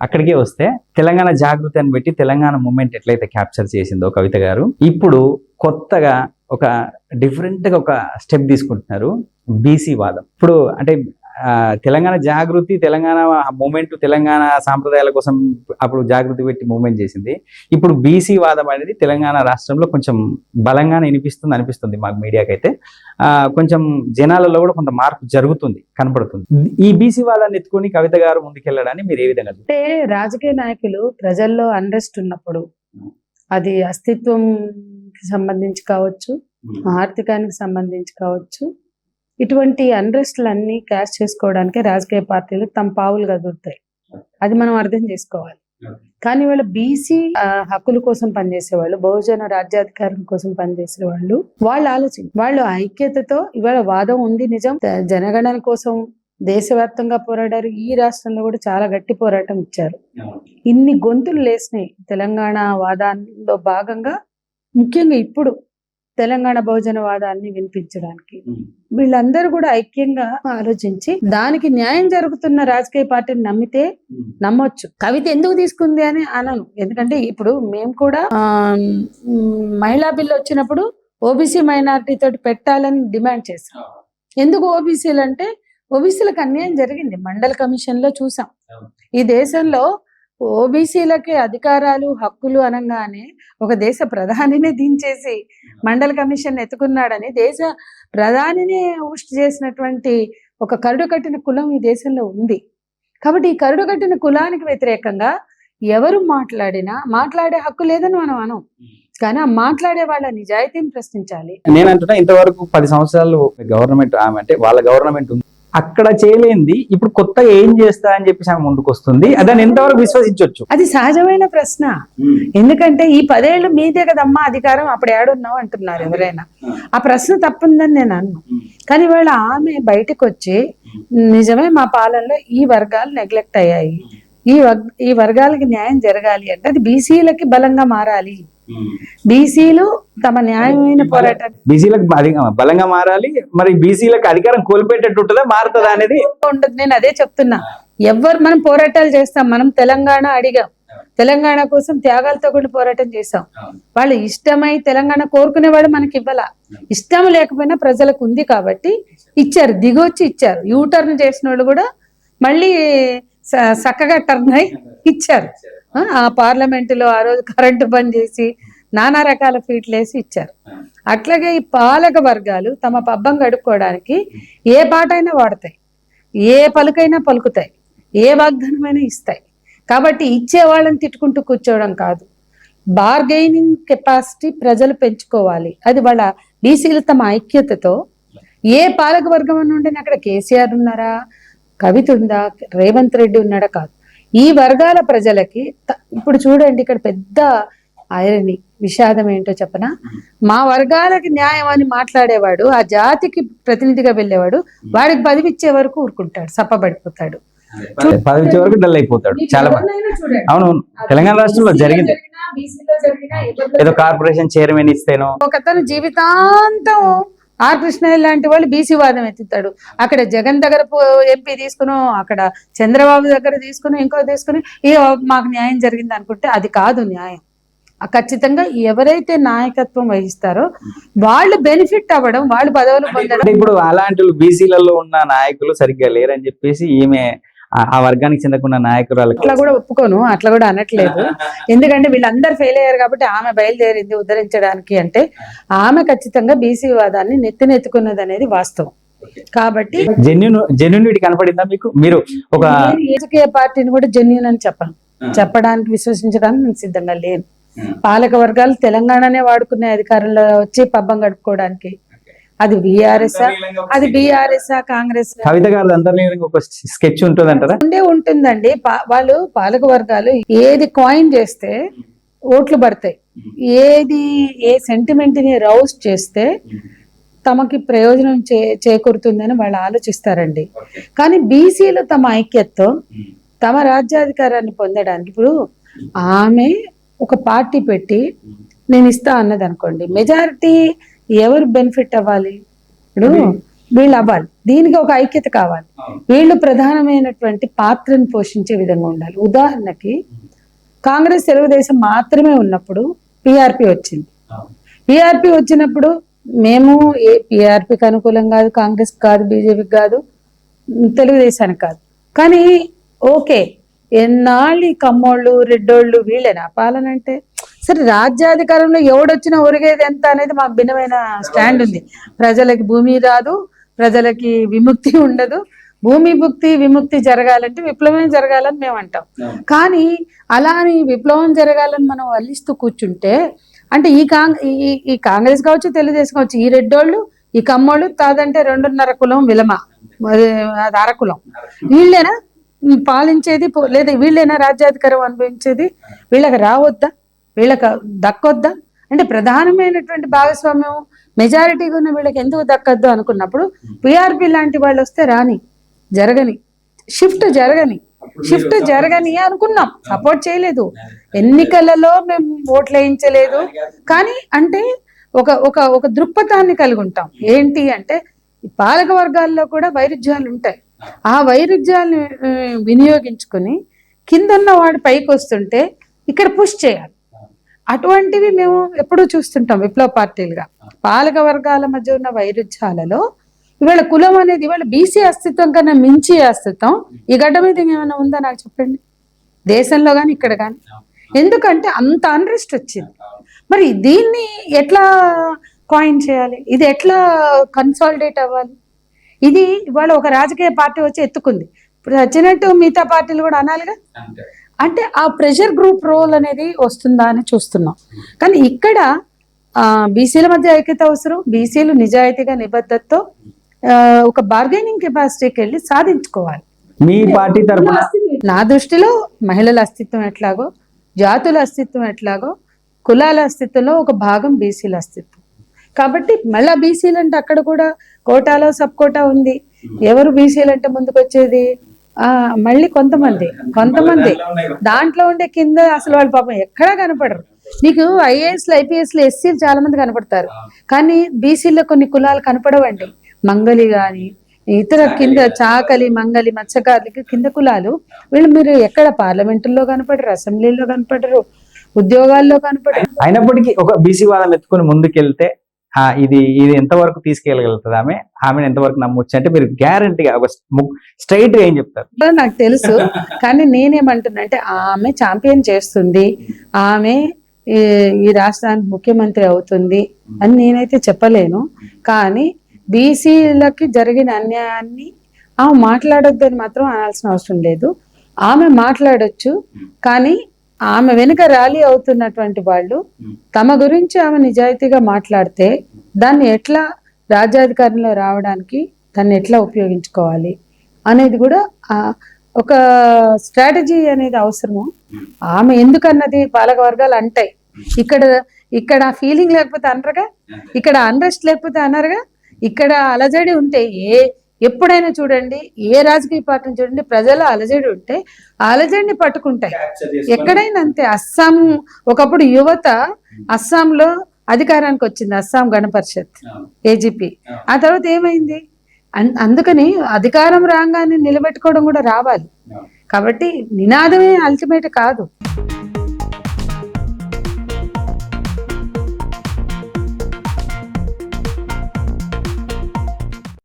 అక్కడికే వస్తే తెలంగాణ జాగృతి అని పెట్టి తెలంగాణ మూమెంట్ ఎట్లయితే క్యాప్చర్ చేసిందో కవిత గారు ఇప్పుడు కొత్తగా ఒక డిఫరెంట్గా ఒక స్టెప్ తీసుకుంటున్నారు బీసీ వాదం. ఇప్పుడు అంటే తెలంగాణ జాగృతి తెలంగాణ మూమెంట్ తెలంగాణ సాంప్రదాయాల కోసం అప్పుడు జాగృతి పెట్టి మూమెంట్ చేసింది. ఇప్పుడు బీసీ వాదం అనేది తెలంగాణ రాష్ట్రంలో కొంచెం బలంగానే వినిపిస్తుంది అనిపిస్తుంది మాకు మీడియాకైతే. ఆ, కొంచెం జనాలలో కూడా కొంత మార్పు జరుగుతుంది కనపడుతుంది. ఈ బీసీ వాదాన్ని ఎత్తుకొని కవిత గారు ముందుకెళ్ళడాన్ని మీరు ఏ విధంగా? అంటే రాజకీయ నాయకులు ప్రజల్లో అండర్స్ట్ ఉన్నప్పుడు అది అస్తిత్వం సంబంధించి కావచ్చు ఆర్థికానికి సంబంధించి కావచ్చు ఇటువంటి అన్రెస్ట్లన్నీ క్యాష్ చేసుకోవడానికి రాజకీయ పార్టీలు తమ పావులు కదులుతాయి. అది మనం అర్థం చేసుకోవాలి. కానీ వాళ్ళ బీసీ హక్కుల కోసం పనిచేసే వాళ్ళు బహుజన రాజ్యాధికారం కోసం పనిచేసే వాళ్ళు వాళ్ళు ఆలోచన వాళ్ళు ఐక్యతతో ఇవాళ వాదం ఉంది నిజం. జనగణన కోసం దేశవ్యాప్తంగా పోరాడారు. ఈ రాష్ట్రంలో కూడా చాలా గట్టి పోరాటం ఇచ్చారు. ఇన్ని గొంతులు లేసినాయి. తెలంగాణ వాదాల్లో భాగంగా. ముఖ్యంగా ఇప్పుడు తెలంగాణ బహుజన వాదాన్ని వినిపించడానికి వీళ్ళందరూ కూడా ఐక్యంగా ఆలోచించి దానికి న్యాయం జరుగుతున్న రాజకీయ పార్టీని నమ్మితే నమ్మొచ్చు. కవిత ఎందుకు తీసుకుంది అని అనను. ఎందుకంటే ఇప్పుడు మేము కూడా మహిళా బిల్లు వచ్చినప్పుడు ఓబీసీ మైనారిటీ తోటి పెట్టాలని డిమాండ్ చేశాం. ఎందుకు ఓబీసీలు అంటే ఓబీసీలకు అన్యాయం జరిగింది. మండల కమిషన్లో చూసాం ఈ దేశంలో ఓబీసీలకి అధికారాలు హక్కులు అనగానే ఒక దేశ ప్రధానిని దించేసి మండల కమిషన్ ఎత్తుకున్నాడని దేశ ప్రధానిని ఊస్ట్ చేసినటువంటి ఒక కరుడు కట్టిన కులం ఈ దేశంలో ఉంది. కాబట్టి ఈ కరుడు కట్టిన కులానికి వ్యతిరేకంగా ఎవరు మాట్లాడినా మాట్లాడే హక్కు లేదని మనం అనం. కానీ ఆ మాట్లాడే వాళ్ళ నిజాయితీని ప్రశ్నించాలి. నేను అంటున్నా ఇంతవరకు పది సంవత్సరాలు గవర్నమెంట్ ఆమె అంటే వాళ్ళ గవర్నమెంట్ ఉంది. అక్కడ చేయలేంది ఇప్పుడు కొత్తగా ఏం చేస్తా అని చెప్పేసి ఆమె ముందుకు వస్తుంది దాన్ని ఎంతవరకు విశ్వసించవచ్చు అది సహజమైన ప్రశ్న. ఎందుకంటే ఈ పదేళ్ళు మీదే కదమ్మా అధికారం అప్పుడు ఏడున్నావు అంటున్నారు ఎవరైనా. ఆ. ప్రశ్న తప్పుందని నేను అన్ను. కానీ వాళ్ళ ఆమె బయటకు వచ్చి నిజమే మా పాలనలో ఈ వర్గాలు నెగ్లెక్ట్ అయ్యాయి. ఈ ఈ వర్గాలకి న్యాయం జరగాలి అంటే అది బీసీలకి బలంగా మారాలి. బీసీలు తమ న్యాయమైన పోరాటం. బీసీలకు బలంగా మారాలి. మరి బీసీలకు అధికారం కోల్పోయేటట్టు ఉంటుందా మారుతుందా అనేది? ఉంటుంది నేను అదే చెప్తున్నా. ఎవరు మనం పోరాటాలు చేస్తాం. మనం తెలంగాణ అడిగాం. తెలంగాణ కోసం త్యాగాలతో కూడా పోరాటం చేసాం వాళ్ళు ఇష్టమై తెలంగాణ కోరుకునే వాళ్ళు మనకి ఇవ్వాల. ఇష్టం లేకపోయినా ప్రజలకు ఉంది కాబట్టి ఇచ్చారు. దిగొచ్చి ఇచ్చారు. యూ టర్న్ చేసిన వాళ్ళు కూడా మళ్ళీ చక్కగా టర్న్ అయి ఇచ్చారు. ఆ, పార్లమెంటులో ఆ రోజు కరెంటు బంద్ చేసి నానా రకాల ఫీట్లు వేసి ఇచ్చారు. అట్లాగే ఈ పాలక వర్గాలు తమ పబ్బం గడుపుకోవడానికి ఏ పాటైనా వాడతాయి. ఏ పలుకైనా పలుకుతాయి. ఏ వాగ్దానమైనా ఇస్తాయి. కాబట్టి ఇచ్చే వాళ్ళని తిట్టుకుంటూ కూర్చోవడం కాదు. బార్గెయినింగ్ కెపాసిటీ ప్రజలు పెంచుకోవాలి. అది వాళ్ళ బీసీలు తమ ఐక్యతతో. ఏ పాలక వర్గం అని అక్కడ కేసీఆర్ ఉన్నారా? కవిత ఉందా? రేవంత్ రెడ్డి ఉన్నాడా? కాదు. ఈ వర్గాల ప్రజలకి ఇప్పుడు చూడండి ఇక్కడ పెద్ద ఐరని విషాదం ఏంటో చెప్పనా? మా వర్గాలకి న్యాయం అని మాట్లాడేవాడు ఆ జాతికి ప్రతినిధిగా వెళ్ళేవాడు వాడికి పదవి ఇచ్చే వరకు ఊరుకుంటాడు సప్పబడిపోతాడు. పదవి వరకు డల్ అయిపోతాడు చాలా మంది అవును తెలంగాణ రాష్ట్రంలో జరిగింది. ఏదో కార్పొరేషన్ చైర్మన్ ఇస్తేనో. ఒకతను జీవితాంతం ఆర్ కృష్ణయ్య లాంటి వాళ్ళు బీసీ వాదం ఎత్తుతాడు. అక్కడ జగన్ దగ్గర ఎంపీ తీసుకును అక్కడ చంద్రబాబు దగ్గర తీసుకుని ఇంకో తీసుకుని ఏ మాకు న్యాయం జరిగింది అనుకుంటే అది కాదు న్యాయం. ఖచ్చితంగా ఎవరైతే నాయకత్వం వహిస్తారో వాళ్ళు బెనిఫిట్ అవ్వడం వాళ్ళు పదవులు పొందడం. ఇప్పుడు అలాంటి బీసీలలో ఉన్న నాయకులు సరిగ్గా లేరని చెప్పేసి ఈమె ఆ- వర్గానికి చెందకున్న నాయకురాలు అట్లా కూడా ఒప్పుకోను అట్లా కూడా అనట్లేదు. ఎందుకంటే వీళ్ళందరూ ఫెయిల్ అయ్యారు కాబట్టి ఆమె బయలుదేరింది ఉద్ధరించడానికి అంటే ఆమె ఖచ్చితంగా బీసీ వాదాన్ని నెత్తినెత్తుకున్నది అనేది వాస్తవం. కాబట్టి జెన్యున్ జెన్యునిటీ కనపడిందా మీకు? మీరు ఒక రాజకీయ పార్టీని కూడా జెన్యున్ అని చెప్పను. చెప్పడానికి విశ్వసించడానికి నేను సిద్ధంగా లేను. పాలక వర్గాలు తెలంగాణనే వాడుకునే అధికారంలో వచ్చి పబ్బం గడుపుకోవడానికి అది బీఆర్ఎస్ అది బీఆర్ఎస్ కాంగ్రెస్ కవిత గారి ఒక స్కెచ్ ఉంటుంది అంటారా ఉండే ఉంటుందండి. వాళ్ళు పాలక వర్గాలు ఏది కాయిన్ చేస్తే ఓట్లు పడతాయి. ఏది ఏ సెంటిమెంట్ని రౌస్ చేస్తే తమకి ప్రయోజనం చే చేకూరుతుందని వాళ్ళు ఆలోచిస్తారండి. కానీ బీసీలు తమ ఐక్యతతో తమ రాజ్యాధికారాన్ని పొందడానికి ఇప్పుడు ఆమె ఒక పార్టీ పెట్టి నేను ఇస్తా అన్నది అనుకోండి మెజారిటీ ఎవరు బెనిఫిట్ అవ్వాలి? ఇప్పుడు వీళ్ళు అవ్వాలి. దీనికి ఒక ఐక్యత కావాలి. వీళ్ళు ప్రధానమైనటువంటి పాత్రను పోషించే విధంగా ఉండాలి. ఉదాహరణకి కాంగ్రెస్ తెలుగుదేశం మాత్రమే ఉన్నప్పుడు పిఆర్పి వచ్చింది. పిఆర్పి వచ్చినప్పుడు మేము ఏ పిఆర్పికి అనుకూలం కాదు కాంగ్రెస్ కాదు బీజేపీకి కాదు తెలుగుదేశానికి కాదు. కానీ ఓకే ఎన్నాళ్ళు ఈ కమ్మోళ్ళు రెడ్డోళ్ళు వీళ్ళేనా? పాలన అంటే సరే రాజ్యాధికారంలో ఎవడొచ్చినా ఒరిగేది ఎంత అనేది మాకు భిన్నమైన స్టాండ్ ఉంది. ప్రజలకి భూమి రాదు ప్రజలకి విముక్తి ఉండదు. భూమి భుక్తి విముక్తి జరగాలంటే విప్లవం జరగాలని మేము అంటాం. కానీ అలా అని విప్లవం జరగాలని మనం వల్లిస్తూ కూర్చుంటే అంటే ఈ కాంగ్ ఈ- కాంగ్రెస్ కావచ్చు తెలుగుదేశం కావచ్చు ఈ రెడ్డోళ్ళు ఈ కమ్మోళ్ళు కాదంటే రెండున్నర కులం విలమ. అది అరకులం. వీళ్ళేనా? పాలించేది లేదా వీళ్ళేనా రాజ్యాధికారం అనుభవించేది? వీళ్ళకి రావద్దా? వీళ్ళకి దక్కొద్దా? అంటే ప్రధానమైనటువంటి భాగస్వామ్యం మెజారిటీగా ఉన్న వీళ్ళకి ఎందుకు దక్కద్దు అనుకున్నప్పుడు పిఆర్పి లాంటి వాళ్ళు వస్తే రాని జరగని షిఫ్ట్ జరగని షిఫ్ట్ జరగని అనుకున్నాం. సపోర్ట్ చేయలేదు. ఎన్నికలలో మేము ఓట్లు వేయించలేదు. కానీ అంటే ఒక ఒక ఒక దృక్పథాన్ని కలిగి ఉంటాం. ఏంటి అంటే పాలక వర్గాల్లో కూడా వైరుధ్యాలు ఉంటాయి. ఆ. వైరుధ్యాలను వినియోగించుకొని కిందన్న వాడు పైకి వస్తుంటే ఇక్కడ పుష్ చేయాలి. అటువంటివి మేము ఎప్పుడూ చూస్తుంటాం విప్లవ పార్టీలుగా. పాలక వర్గాల మధ్య ఉన్న వైరుధ్యాలలో ఇవాళ కులం అనేది ఇవాళ బీసీ అస్తిత్వం కన్నా మించి అస్తిత్వం. ఈ గడ్డ మీద ఏమైనా ఉందా నాకు చెప్పండి? దేశంలో కానీ ఇక్కడ కానీ ఎందుకంటే అంత అన్రెస్ట్ వచ్చింది. మరి దీన్ని ఎట్లా కాయిన్ చేయాలి? ఇది ఎట్లా కన్సాలిడేట్ అవ్వాలి? ఇది ఇవాళ ఒక రాజకీయ పార్టీ వచ్చి ఎత్తుకుంది. ఇప్పుడు వచ్చినట్టు మిగతా పార్టీలు కూడా అనాలిగా? అంటే ఆ ప్రెషర్ గ్రూప్ రోల్ అనేది వస్తుందా అని చూస్తున్నాం. కానీ ఇక్కడ బీసీల మధ్య ఐక్యత అవసరం. బీసీలు నిజాయితీగా నిబద్ధతతో ఒక బార్గెనింగ్ కెపాసిటీకి వెళ్ళి సాధించుకోవాలి. మీ పార్టీ తరఫున నా దృష్టిలో మహిళల అస్తిత్వం ఎట్లాగో జాతుల అస్తిత్వం ఎట్లాగో కులాల అస్తిత్వంలో ఒక భాగం బీసీల అస్తిత్వం. కాబట్టి మళ్ళా బీసీలు అంటే అక్కడ కూడా కోటాలో సబ్ కోటా ఉంది. ఎవరు బీసీలు అంటే ముందుకు వచ్చేది మళ్ళీ కొంతమంది కొంతమంది. దాంట్లో ఉండే కింద అసలు వాళ్ళు పాపం ఎక్కడా కనపడరు. నీకు ఐఏఎస్లు ఐపీఎస్లు ఎస్సీలు చాలా మంది కనపడతారు. కానీ బీసీలో కొన్ని కులాలు కనపడవండి. మంగలి గాని ఇతర కింద చాకలి మంగలి మత్స్యకారులకి కింద కులాలు. వీళ్ళు మీరు ఎక్కడ పార్లమెంటుల్లో కనపడరు అసెంబ్లీలో కనపడరు ఉద్యోగాల్లో కనపడరు. అయినప్పటికీ ఒక బీసీ వాదం ఎత్తుకొని ముందుకెళ్తే ఇది ఇది ఎంతవరకు తీసుకెళ్ళగలుగుతుంది ఆమె? ఆమెను ఎంతవరకు నమ్మొచ్చు? అంటే మీరు గ్యారంటీగా ఒక స్ట్రైట్గా ఏం చెప్తారు? నాకు తెలుసు. కానీ నేనేమంటున్నా అంటే ఆమె ఛాంపియన్ చేస్తుంది. ఆమె ఈ ఈ రాష్ట్రానికి ముఖ్యమంత్రి అవుతుంది అని నేనైతే చెప్పలేను. కానీ బీసీలకి జరిగిన అన్యాయాన్ని ఆమె మాట్లాడొద్దని మాత్రం అనాల్సిన అవసరం లేదు. ఆమె మాట్లాడొచ్చు. కానీ ఆమె వెనుక ర్యాలీ అవుతున్నటువంటి వాళ్ళు తమ గురించి ఆమె నిజాయితీగా మాట్లాడితే దాన్ని ఎట్లా రాజ్యాధికారంలో రావడానికి దాన్ని ఎట్లా ఉపయోగించుకోవాలి అనేది కూడా ఒక స్ట్రాటజీ అనేది అవసరము. ఆమె ఎందుకన్నది పాలక వర్గాలు అంటాయి. ఇక్కడ ఇక్కడ ఫీలింగ్ లేకపోతే అనరుగా? ఇక్కడ అన్రెస్ట్ లేకపోతే అనరుగా? ఇక్కడ అలజడి ఉంటే ఏ ఎప్పుడైనా చూడండి ఏ రాజకీయ పార్టీని చూడండి ప్రజల అలజడి ఉంటే అలజడిని పట్టుకుంటాయి. ఎక్కడైనా అంతే అస్సాం ఒకప్పుడు యువత అస్సాంలో అధికారానికి వచ్చింది అస్సాం గణ పరిషత్ ఏజీపీ ఆ తర్వాత ఏమైంది? అందుకని అధికారం రాగానే నిలబెట్టుకోవడం కూడా రావాలి. కాబట్టి నినాదమే అల్టిమేట్ కాదు.